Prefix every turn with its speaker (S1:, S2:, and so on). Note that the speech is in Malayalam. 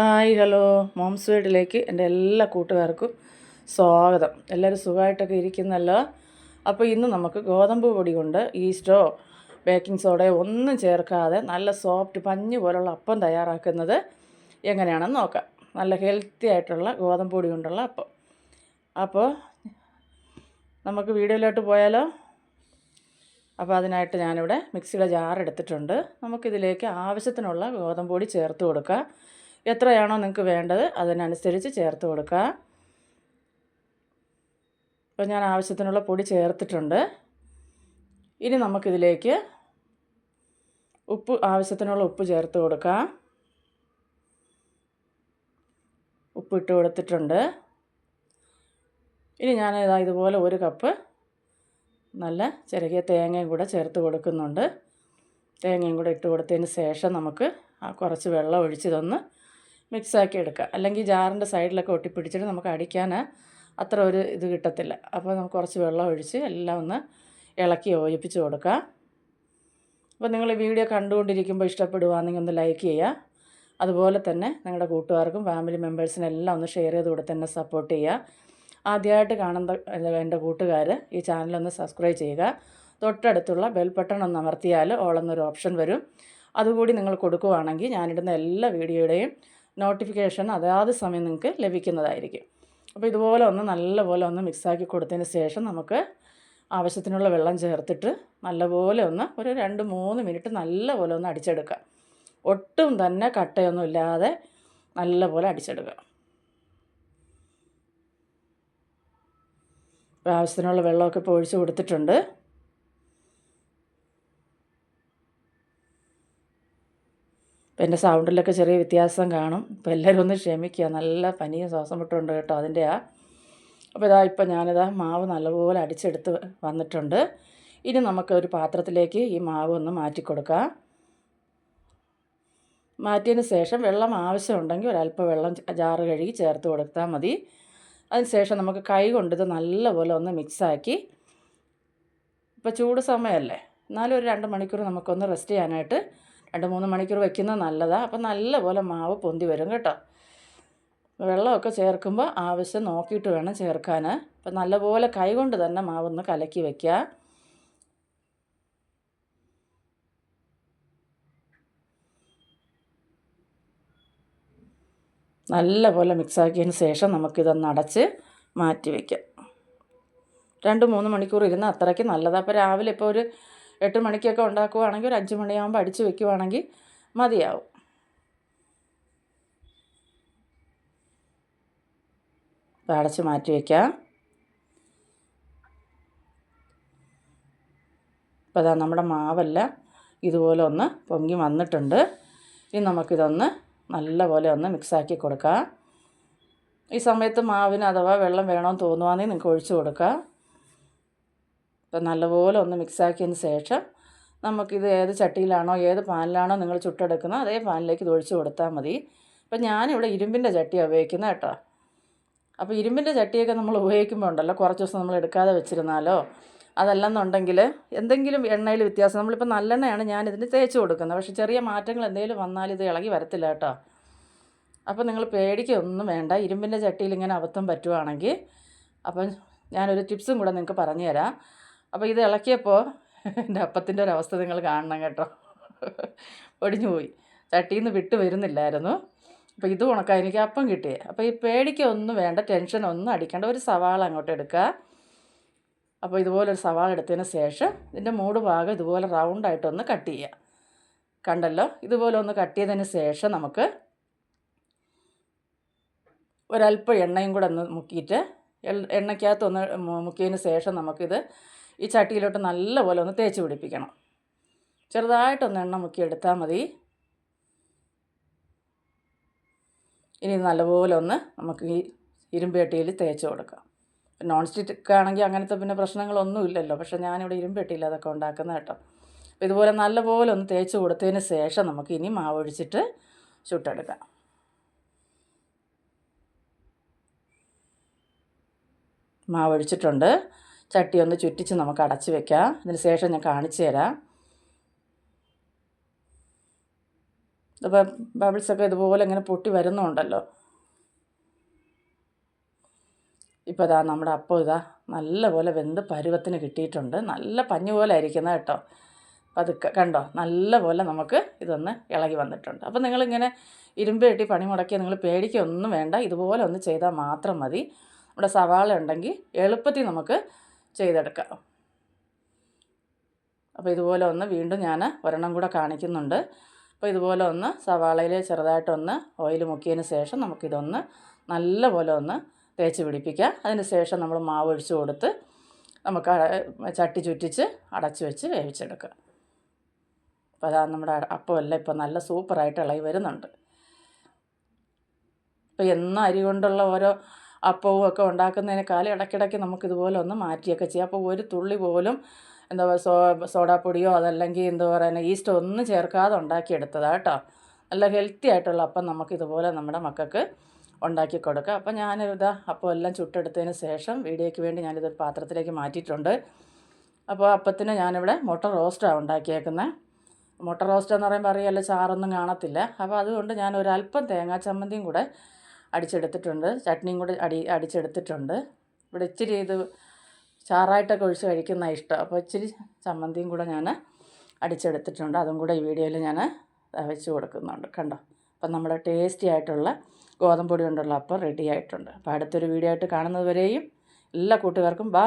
S1: ഹായ് ഹലോ മോംസ് വീട്ടിലേക്ക് എന്റെ എല്ലാ കൂട്ടുകാർക്കും സ്വാഗതം. എല്ലാവരും സുഖമായിട്ടൊക്കെ ഇരിക്കുന്നല്ലോ? അപ്പോൾ ഇന്ന് നമുക്ക് ഗോതമ്പ് പൊടി കൊണ്ട് ഈസ്റ്റോ ബേക്കിംഗ് സോഡയോ ഒന്നും ചേർക്കാതെ നല്ല സോഫ്റ്റ് പഞ്ഞ് പോലുള്ള അപ്പം തയ്യാറാക്കുന്നത് എങ്ങനെയാണെന്ന് നോക്കാം. നല്ല ഹെൽത്തി ആയിട്ടുള്ള ഗോതമ്പ് പൊടി കൊണ്ടുള്ള അപ്പം. അപ്പോൾ നമുക്ക് വീഡിയോയിലോട്ട് പോയാലോ? അപ്പോൾ അതിനായിട്ട് ഞാനിവിടെ മിക്സിയുടെ ജാർ എടുത്തിട്ടുണ്ട്. നമുക്കിതിലേക്ക് ആവശ്യത്തിനുള്ള ഗോതമ്പ് പൊടി ചേർത്ത് കൊടുക്കാം. എത്രയാണോ നിങ്ങൾക്ക് വേണ്ടത് അതിനനുസരിച്ച് ചേർത്ത് കൊടുക്കുക. അപ്പോൾ ഞാൻ ആവശ്യത്തിനുള്ള പൊടി ചേർത്തിട്ടുണ്ട്. ഇനി നമുക്കിതിലേക്ക് ഉപ്പ് ആവശ്യത്തിനുള്ള ഉപ്പ് ചേർത്ത് കൊടുക്കാം. ഉപ്പ് ഇട്ട് കൊടുത്തിട്ടുണ്ട്. ഇനി ഞാൻ ഇതാ ഇതുപോലെ ഒരു കപ്പ് നല്ല ചെറിയ തേങ്ങയും കൂടെ ചേർത്ത് കൊടുക്കുന്നുണ്ട്. തേങ്ങയും കൂടെ ഇട്ട് കൊടുത്തതിന് ശേഷം നമുക്ക് കുറച്ച് വെള്ളം ഒഴിച്ചിതൊന്ന് മിക്സാക്കി എടുക്കുക. അല്ലെങ്കിൽ ജാറിന്റെ സൈഡിലൊക്കെ ഒട്ടിപ്പിടിച്ചിട്ട് നമുക്ക് അടിക്കാൻ അത്ര ഒരു ഇത് കിട്ടത്തില്ല. അപ്പോൾ നമുക്ക് കുറച്ച് വെള്ളം ഒഴിച്ച് എല്ലാം ഒന്ന് ഇളക്കി യോജിപ്പിച്ച് കൊടുക്കുക. അപ്പോൾ നിങ്ങൾ ഈ വീഡിയോ കണ്ടുകൊണ്ടിരിക്കുമ്പോൾ ഇഷ്ടപ്പെടുവാണെങ്കിൽ ഒന്ന് ലൈക്ക് ചെയ്യുക. അതുപോലെ തന്നെ നിങ്ങളുടെ കൂട്ടുകാർക്കും ഫാമിലി മെമ്പേഴ്സിനും എല്ലാം ഒന്ന് ഷെയർ ചെയ്ത് കൊടുത്ത് തന്നെ സപ്പോർട്ട് ചെയ്യുക. ആദ്യമായിട്ട് കാണുന്ന എന്റെ കൂട്ടുകാർ ഈ ചാനലൊന്ന് സബ്സ്ക്രൈബ് ചെയ്യുക. തൊട്ടടുത്തുള്ള ബെൽ ബട്ടൺ ഒന്ന് അമർത്തിയാൽ ഓളെന്നൊരു ഓപ്ഷൻ വരും. അതുകൂടി നിങ്ങൾ കൊടുക്കുവാണെങ്കിൽ ഞാനിടുന്ന എല്ലാ വീഡിയോയുടെയും നോട്ടിഫിക്കേഷൻ അതാത് സമയം നിങ്ങൾക്ക് ലഭിക്കുന്നതായിരിക്കും. അപ്പോൾ ഇതുപോലെ ഒന്ന് നല്ലപോലെ ഒന്ന് മിക്സാക്കി കൊടുത്തതിന് ശേഷം നമുക്ക് ആവശ്യത്തിനുള്ള വെള്ളം ചേർത്തിട്ട് നല്ലപോലെ ഒന്ന് ഒരു രണ്ട് മൂന്ന് മിനിറ്റ് നല്ലപോലെ ഒന്ന് അടിച്ചെടുക്കുക. ഒട്ടും തന്നെ കട്ടയൊന്നും ഇല്ലാതെ നല്ലപോലെ അടിച്ചെടുക്കുക. ആവശ്യത്തിനുള്ള വെള്ളമൊക്കെ ഇപ്പോൾ ഒഴിച്ച് കൊടുത്തിട്ടുണ്ട്. ഇപ്പം എന്റെ സൗണ്ടിലൊക്കെ ചെറിയ വ്യത്യാസം കാണും. അപ്പോൾ എല്ലാവരും ഒന്ന് ക്ഷമിക്കുക. നല്ല പനിയും ശ്വാസം മുട്ടുണ്ട് കേട്ടോ അതിന്റെ ആ. അപ്പോൾ ഇതാ ഇപ്പം ഞാനിതാ മാവ് നല്ലപോലെ അടിച്ചെടുത്ത് വന്നിട്ടുണ്ട്. ഇനി നമുക്ക് ഒരു പാത്രത്തിലേക്ക് ഈ മാവ് ഒന്ന് മാറ്റി കൊടുക്കാം. മാറ്റിയതിന് ശേഷം വെള്ളം ആവശ്യമുണ്ടെങ്കിൽ ഒരല്പം വെള്ളം ജാറ് കഴുകി ചേർത്ത് കൊടുത്താൽ മതി. അതിന് ശേഷം നമുക്ക് കൈ കൊണ്ട് ഇത് നല്ലപോലെ ഒന്ന് മിക്സാക്കി. ഇപ്പോൾ ചൂട് സമയമല്ലേ? എന്നാലും ഒരു രണ്ട് മണിക്കൂർ നമുക്കൊന്ന് റെസ്റ്റ് ചെയ്യാനായിട്ട് രണ്ട് മൂന്ന് മണിക്കൂർ വെക്കുന്നത് നല്ലതാണ് അപ്പം നല്ലപോലെ മാവ് പൊന്തി വരും കേട്ടോ. വെള്ളമൊക്കെ ചേർക്കുമ്പോൾ ആവശ്യം നോക്കിയിട്ട് വേണം ചേർക്കാൻ അപ്പം നല്ലപോലെ കൈകൊണ്ട് തന്നെ മാവൊന്ന് കലക്കി വയ്ക്കുക നല്ലപോലെ മിക്സാക്കിയതിന് ശേഷം നമുക്കിതൊന്ന് അടച്ച് മാറ്റി വയ്ക്കാം രണ്ട് മൂന്ന് മണിക്കൂർ ഇരുന്ന് അത്രയ്ക്ക് നല്ലതാണ് അപ്പോൾ രാവിലെ ഇപ്പോൾ ഒരു എട്ട് മണിക്കൊക്കെ ഉണ്ടാക്കുവാണെങ്കിൽ ഒരു അഞ്ച് മണിയാകുമ്പോൾ അടിച്ച് വെക്കുവാണെങ്കിൽ മതിയാവും. അടച്ച് മാറ്റി വയ്ക്കാം അപ്പോൾ അതാ നമ്മുടെ മാവല്ല ഇതുപോലെ ഒന്ന് പൊങ്ങി വന്നിട്ടുണ്ട്. ഇനി നമുക്കിതൊന്ന് നല്ലപോലെ ഒന്ന് മിക്സാക്കി കൊടുക്കാം. ഈ സമയത്ത് മാവിന് അഥവാ വെള്ളം വേണമെന്ന് തോന്നുവാണെങ്കിൽ നിങ്ങൾക്ക് ഒഴിച്ചു കൊടുക്കാം. ഇപ്പം നല്ലപോലെ ഒന്ന് മിക്സാക്കിയതിന് ശേഷം നമുക്കിത് ഏത് ചട്ടിയിലാണോ ഏത് പാനിലാണോ നിങ്ങൾ ചുട്ടെടുക്കുന്നത് അതേ പാനിലേക്ക് ഇത് ഒഴിച്ച് കൊടുത്താൽ മതി. ഇപ്പം ഞാനിവിടെ ഇരുമ്പിന്റെ ചട്ടിയാണ് ഉപയോഗിക്കുന്നത് കേട്ടോ. അപ്പോൾ ഇരുമ്പിന്റെ ചട്ടിയൊക്കെ നമ്മൾ ഉപയോഗിക്കുമ്പോൾ ഉണ്ടല്ലോ കുറച്ച് ദിവസം നമ്മൾ എടുക്കാതെ വെച്ചിരുന്നാലോ? അതല്ലെന്നുണ്ടെങ്കിൽ എന്തെങ്കിലും എണ്ണയിൽ വ്യത്യാസം നമ്മളിപ്പോൾ നല്ലെണ്ണയാണ് ഞാൻ തേച്ച് കൊടുക്കുന്നത് പക്ഷേ ചെറിയ മാറ്റങ്ങൾ എന്തെങ്കിലും വന്നാൽ ഇത് ഇളകി വരത്തില്ല കേട്ടോ. അപ്പോൾ നിങ്ങൾ പേടിക്കൊന്നും വേണ്ട ഇരുമ്പിന്റെ ചട്ടിയിൽ ഇങ്ങനെ അബദ്ധം പറ്റുവാണെങ്കിൽ അപ്പം ഞാനൊരു ടിപ്സും കൂടെ നിങ്ങൾക്ക് പറഞ്ഞു തരാം അപ്പോൾ ഇത് ഇളക്കിയപ്പോൾ എന്റെ അപ്പത്തിന്റെ ഒരു അവസ്ഥ നിങ്ങൾ കാണണം കേട്ടോ. ഒടിഞ്ഞു പോയി ചട്ടിയിൽ നിന്ന് വിട്ട് വരുന്നില്ലായിരുന്നു. അപ്പോൾ ഇത് ഉണക്കാൻ എനിക്ക് അപ്പം കിട്ടിയേ. അപ്പോൾ ഈ പേടിക്കൊന്നും വേണ്ട ടെൻഷൻ ഒന്നും അടിക്കേണ്ട. ഒരു സവാള അങ്ങോട്ട് എടുക്കുക. അപ്പോൾ ഇതുപോലൊരു സവാള എടുത്തതിന് ശേഷം ഇതിന്റെ മൂട് ഭാഗം ഇതുപോലെ റൗണ്ടായിട്ടൊന്ന് കട്ട് ചെയ്യുക. കണ്ടല്ലോ? ഇതുപോലെ ഒന്ന് കട്ട് ചെയ്തതിന് ശേഷം നമുക്ക് ഒരല്പം എണ്ണയും കൂടെ ഒന്ന് മുക്കിയിട്ട് എണ്ണയ്ക്കകത്ത് ഒന്ന് മുക്കിയതിന് ശേഷം നമുക്കിത് ഈ ചട്ടിയിലോട്ട് നല്ലപോലെ ഒന്ന് തേച്ച് പിടിപ്പിക്കണം. ചെറുതായിട്ടൊന്ന് എണ്ണ മുക്കി എടുത്താൽ മതി. ഇനി നല്ലപോലെ ഒന്ന് നമുക്ക് ഈ ഇരുമ്പ് ചട്ടിയിൽ തേച്ച് കൊടുക്കാം. നോൺ സ്റ്റിക്ക് ആണെങ്കിൽ അങ്ങനത്തെ പിന്നെ പ്രശ്നങ്ങളൊന്നും ഇല്ലല്ലോ. പക്ഷേ ഞാനിവിടെ ഇരുമ്പ് ചട്ടിയിൽ അതൊക്കെ ഉണ്ടാക്കുന്ന കേട്ടോ. അപ്പോൾ ഇതുപോലെ നല്ലപോലെ ഒന്ന് തേച്ച് കൊടുത്തതിന് ശേഷം നമുക്ക് ഇനി മാവ് ഒഴിച്ചിട്ട് ചുട്ടെടുക്കാം. മാവ് ഒഴിച്ചിട്ടുണ്ട്. ചട്ടി ഒന്ന് ചുറ്റിച്ച് നമുക്ക് അടച്ച് വെക്കാം. അതിന് ശേഷം ഞാൻ കാണിച്ചു തരാം. ഇതിപ്പോൾ ബബിൾസൊക്കെ ഇതുപോലെ ഇങ്ങനെ പൊട്ടി വരുന്നുണ്ടല്ലോ. ഇപ്പോൾ ഇതാ നമ്മുടെ അപ്പം ഇതാ നല്ലപോലെ വെന്ത് പരുവത്തിന് കിട്ടിയിട്ടുണ്ട്. നല്ല പഞ്ഞു പോലെ ആയിരിക്കുന്ന കേട്ടോ. പതുക്കെ കണ്ടോ? നല്ലപോലെ നമുക്ക് ഇതൊന്ന് ഇളകി വന്നിട്ടുണ്ട്. അപ്പോൾ നിങ്ങളിങ്ങനെ ഇരുമ്പ് കെട്ടി പണി മുടക്കി നിങ്ങൾ പേടിക്കൊന്നും വേണ്ട. ഇതുപോലെ ഒന്ന് ചെയ്താൽ മാത്രം മതി. നമ്മുടെ സവാള ഉണ്ടെങ്കിൽ എളുപ്പത്തിൽ നമുക്ക് ചെയ്തെടുക്കാം. അപ്പോൾ ഇതുപോലെ ഒന്ന് വീണ്ടും ഞാൻ ഒരെണ്ണം കൂടെ കാണിക്കുന്നുണ്ട്. അപ്പോൾ ഇതുപോലെ ഒന്ന് സവാളയിൽ ചെറുതായിട്ടൊന്ന് ഓയിൽ മുക്കിയതിന് ശേഷം നമുക്കിതൊന്ന് നല്ലപോലെ ഒന്ന് തേച്ച് പിടിപ്പിക്കാം. അതിന് ശേഷം നമ്മൾ മാവ് ഒഴിച്ചു കൊടുത്ത് നമുക്ക് ചട്ടി ചുറ്റിച്ച് അടച്ചു വെച്ച് വേവിച്ചെടുക്കാം. അപ്പോൾ അതാ നമ്മുടെ അപ്പമല്ല ഇപ്പോൾ നല്ല സൂപ്പറായിട്ട് ഇളകി വരുന്നുണ്ട്. ഇപ്പോൾ എന്നും അരി കൊണ്ടുള്ള ഓരോ അപ്പവും ഒക്കെ ഉണ്ടാക്കുന്നതിനേക്കാളും ഇടയ്ക്കിടയ്ക്ക് നമുക്കിതുപോലെ ഒന്ന് മാറ്റിയൊക്കെ ചെയ്യാം. അപ്പോൾ ഒരു തുള്ളി പോലും എന്താ സോ സോഡാപ്പൊടിയോ അതല്ലെങ്കിൽ എന്താ പറയുക ഈസ്റ്റോ ഒന്നും ചേർക്കാതെ ഉണ്ടാക്കിയെടുത്തതാണ് കേട്ടോ. നല്ല ഹെൽത്തി ആയിട്ടുള്ള അപ്പം നമുക്കിതുപോലെ നമ്മുടെ മക്കൾക്ക് ഉണ്ടാക്കി കൊടുക്കാം. അപ്പോൾ ഞാനിതാ അപ്പോൾ എല്ലാം ചുട്ടെടുത്തതിന് ശേഷം വീഡിയോയ്ക്ക് വേണ്ടി ഞാനിതൊരു പാത്രത്തിലേക്ക് മാറ്റിയിട്ടുണ്ട്. അപ്പോൾ അപ്പത്തിന് ഞാനിവിടെ മുട്ട റോസ്റ്റാണ് ഉണ്ടാക്കിയേക്കുന്നത്. മുട്ട റോസ്റ്റ് എന്ന് പറയുമ്പോൾ അറിയാമല്ലോ ചാറൊന്നും കാണത്തില്ല. അപ്പോൾ അതുകൊണ്ട് ഞാൻ ഒരല്പം തേങ്ങാ ചമ്മന്തിയും കൂടെ അടിച്ചെടുത്തിട്ടുണ്ട്. ചട്നിയും കൂടെ അടി അടിച്ചെടുത്തിട്ടുണ്ട്. ഇവിടെ ഇച്ചിരി ഇത് ചാറായിട്ടൊക്കെ ഒഴിച്ച് കഴിക്കുന്ന ഇഷ്ടം. അപ്പോൾ ഇച്ചിരി ചമ്മന്തിയും കൂടെ ഞാൻ അടിച്ചെടുത്തിട്ടുണ്ട്. അതും കൂടെ ഈ വീഡിയോയിൽ ഞാൻ വെച്ച് കൊടുക്കുന്നുണ്ട്. കണ്ടോ? അപ്പം നമ്മുടെ ടേസ്റ്റി ആയിട്ടുള്ള ഗോതമ്പൊടി കൊണ്ടുള്ള അപ്പം റെഡി ആയിട്ടുണ്ട്. അപ്പോൾ അടുത്തൊരു വീഡിയോ ആയിട്ട് കാണുന്നത് വരെയും എല്ലാ കൂട്ടുകാർക്കും ബാ.